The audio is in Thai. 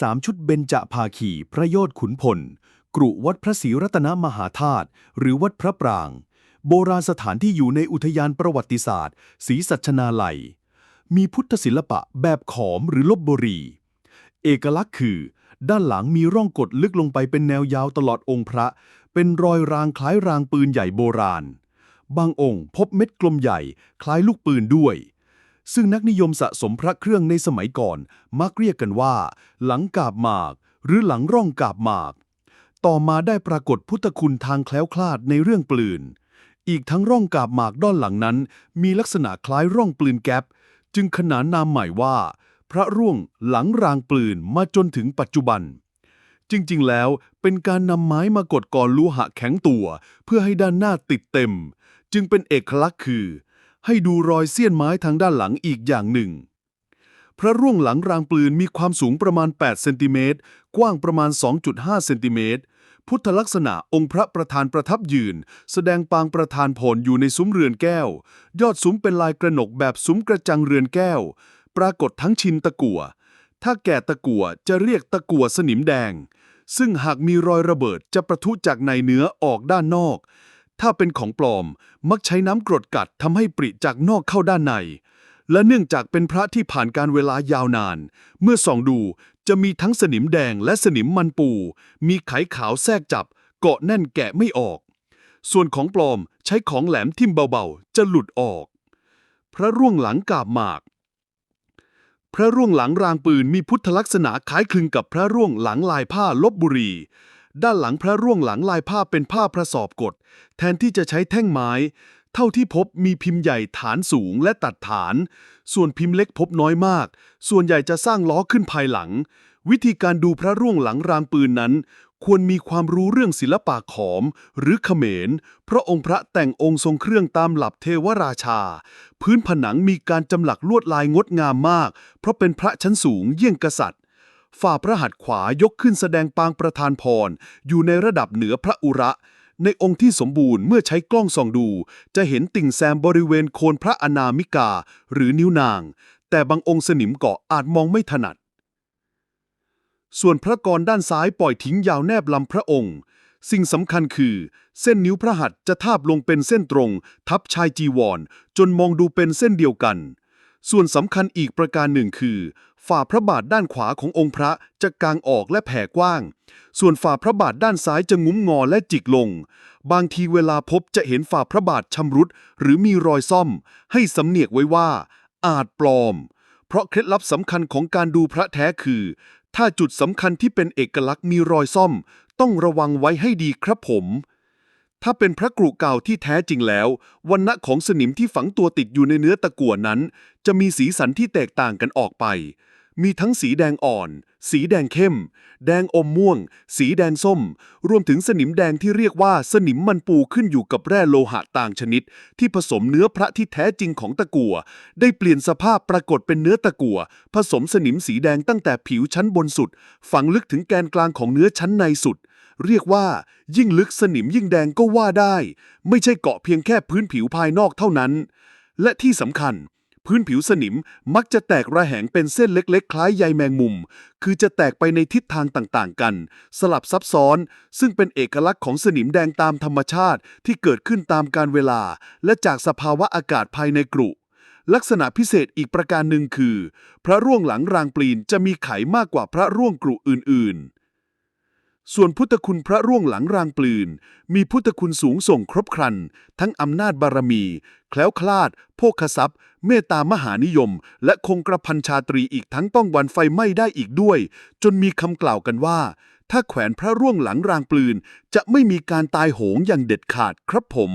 สามชุดเบญจภาคี พระโยชน์ขุนพล กรุวัดพระศรีรัตนมหาธาตุหรือวัดพระปราง โบราณสถานที่อยู่ในอุทยานประวัติศาสตร์ศรีสัชนาลัย มีพุทธศิลปะแบบขอมหรือลบบุรี เอกลักษณ์คือ ด้านหลังมีร่องกดลึกลงไปเป็นแนวยาวตลอดองค์พระ เป็นรอยรางคล้ายรางปืนใหญ่โบราณ บางองค์พบเม็ดกลมใหญ่คล้ายลูกปืนด้วย ซึ่งนักนิยมสะสมพระเครื่องในสมัยก่อน มักเรียกกันว่า หลังกาบหมาก หรือหลังร่องกาบหมาก ต่อมาได้ปรากฏพุทธคุณทางแคล้วคลาดในเรื่องปลืน อีกทั้งร่องกาบหมากด้านหลังนั้น มีลักษณะคล้ายร่องปลืนแก๊ปจึงขนานนามใหม่ว่า พระร่วงหลังรางปลืนมาจนถึงปัจจุบัน จริงๆ แล้วเป็นการนำไม้มากดก่อนโลูหะแข็งตัว เพื่อให้ด้านหน้าติดเต็ม จึงเป็นเอกลักษณ์คือ ให้ดูรอยเสี้ยนไม้ทางด้านหลังอีกอย่างหนึ่ง พระร่วงหลังรางปืนมีความสูงประมาณ 8 เซนติเมตร กว้างประมาณ 2.5 เซนติเมตร พุทธลักษณะองค์พระประธานประทับยืน แสดงปางประธานผลอยู่ในซุ้มเรือนแก้ว ยอดซุ้มเป็นลายกระหนกแบบซุ้มกระจังเรือนแก้ว ปรากฏทั้งชินตะกั่ว ถ้าแก่ตะกั่วจะเรียกตะกั่วสนิมแดง ซึ่งหากมีรอยระเบิดจะประทุจากในเนื้อออกด้านนอก ถ้าเป็นของปลอมมักใช้น้ำกรดกัดทำให้ปริจากนอกเข้าด้านใน และเนื่องจากเป็นพระที่ผ่านการเวลายาวนาน เมื่อส่องดูจะมีทั้งสนิมแดงและสนิมมันปู มีไขขาวแทรกจับ เกาะแน่นแกะไม่ออก ส่วนของปลอมใช้ของแหลมทิ่มเบาๆ จะหลุดออก พระร่วงหลังกาบหมาก พระร่วงหลังรางปืนมีพุทธลักษณะคล้ายคลึงกับพระร่วงหลังลายผ้าลบบุรี ด้านหลังพระร่วงหลังลายผ้าเป็นผ้าพระสอบกด แทนที่จะใช้แท่งไม้ เท่าที่พบมีพิมพ์ใหญ่ฐานสูงและตัดฐาน ส่วนพิมพ์เล็กพบน้อยมาก ส่วนใหญ่จะสร้างล้อขึ้นภายหลัง วิธีการดูพระร่วงหลังรางปืนนั้น ควรมีความรู้เรื่องศิลปะขอม หรือเขมร เพราะองค์พระแต่งองค์ทรงเครื่องตามหลับเทวราชา พื้นผนังมีการจำหลักลวดลายงดงามมาก เพราะเป็นพระชั้นสูงเยี่ยงกษัตริย์ ฝ่าพระหัตถ์ขวายกขึ้นแสดงปางประธานพร อยู่ในระดับเหนือพระอุระ ในองค์ที่สมบูรณ์เมื่อใช้กล้องส่องดู จะเห็นติ่งแซมบริเวณโคนพระอนามิกา หรือนิ้วนาง แต่บางองค์สนิมเกาะอาจมองไม่ถนัด ส่วนพระกรด้านซ้ายปล่อยทิ้งยาวแนบลำพระองค์ สิ่งสำคัญคือ เส้นนิ้วพระหัตถ์จะทาบลงเป็นเส้นตรง ทับชายจีวร จนมองดูเป็นเส้นเดียวกัน ส่วนสำคัญอีกประการหนึ่งคือ ฝ่าพระบาทด้านขวาขององค์พระจะกางออกและแผ่กว้าง ส่วนฝ่าพระบาทด้านซ้ายจะงุ้มงอและจิกลง บางทีเวลาพบจะเห็นฝ่าพระบาทชำรุด หรือมีรอยซ่อม ให้สำเนียกไว้ว่า อาจปลอม เพราะเคล็ดลับสำคัญของการดูพระแท้คือ ถ้าจุดสำคัญที่เป็นเอกลักษณ์มีรอยซ่อม ต้องระวังไว้ให้ดีครับผม ถ้าเป็นพระกรุเก่าที่แท้จริงแล้ววันณะของสนิมที่ฝังตัวติดอยู่ในเนื้อตะกั่วนั้น จะมีสีสันที่แตกต่างกันออกไป มีทั้งสีแดงอ่อน สีแดงเข้ม แดงอมม่วง สีแดงส้ม รวมถึงสนิมแดงที่เรียกว่าสนิมมันปูขึ้นอยู่กับแร่โลหะต่างชนิด ที่ผสมเนื้อพระที่แท้จริงของตะกั่วได้เปลี่ยนสภาพปรากฏเป็นเนื้อตะกั่วผสมสนิมสีแดงตั้งแต่ผิวชั้นบนสุด ฝังลึกถึงแกนกลางของเนื้อชั้นในสุด เรียกว่า ยิ่งลึกสนิมยิ่งแดงก็ว่าได้ ไม่ใช่เกาะเพียงแค่พื้นผิวภายนอกเท่านั้น และที่สำคัญ พื้นผิวสนิมมักจะแตกระแหงเป็นเส้นเล็ก ๆ คล้ายใยแมงมุม คือจะแตกไปในทิศทางต่างๆ กัน สลับซับซ้อน ซึ่งเป็นเอกลักษณ์ของสนิมแดงตามธรรมชาติที่เกิดขึ้นตามการเวลา และจากสภาวะอากาศภายในกรุลักษณะพิเศษอีกประการหนึ่งคือ พระร่วงหลังรางปลีนจะมีไขมากกว่าพระร่วงกรุอื่นๆ ส่วนพุทธคุณพระร่วงหลังรางปลืน มีพุทธคุณสูงส่งครบครัน ทั้งอำนาจบารมี แคล้วคลาด โภคทรัพย์ เมตตามหานิยม และคงกระพันชาตรีอีกทั้งป้องวันไฟไหม้ได้อีกด้วย จนมีคำกล่าวกันว่า ถ้าแขวนพระร่วงหลังรางปลืน จะไม่มีการตายโหงอย่างเด็ดขาดครับผม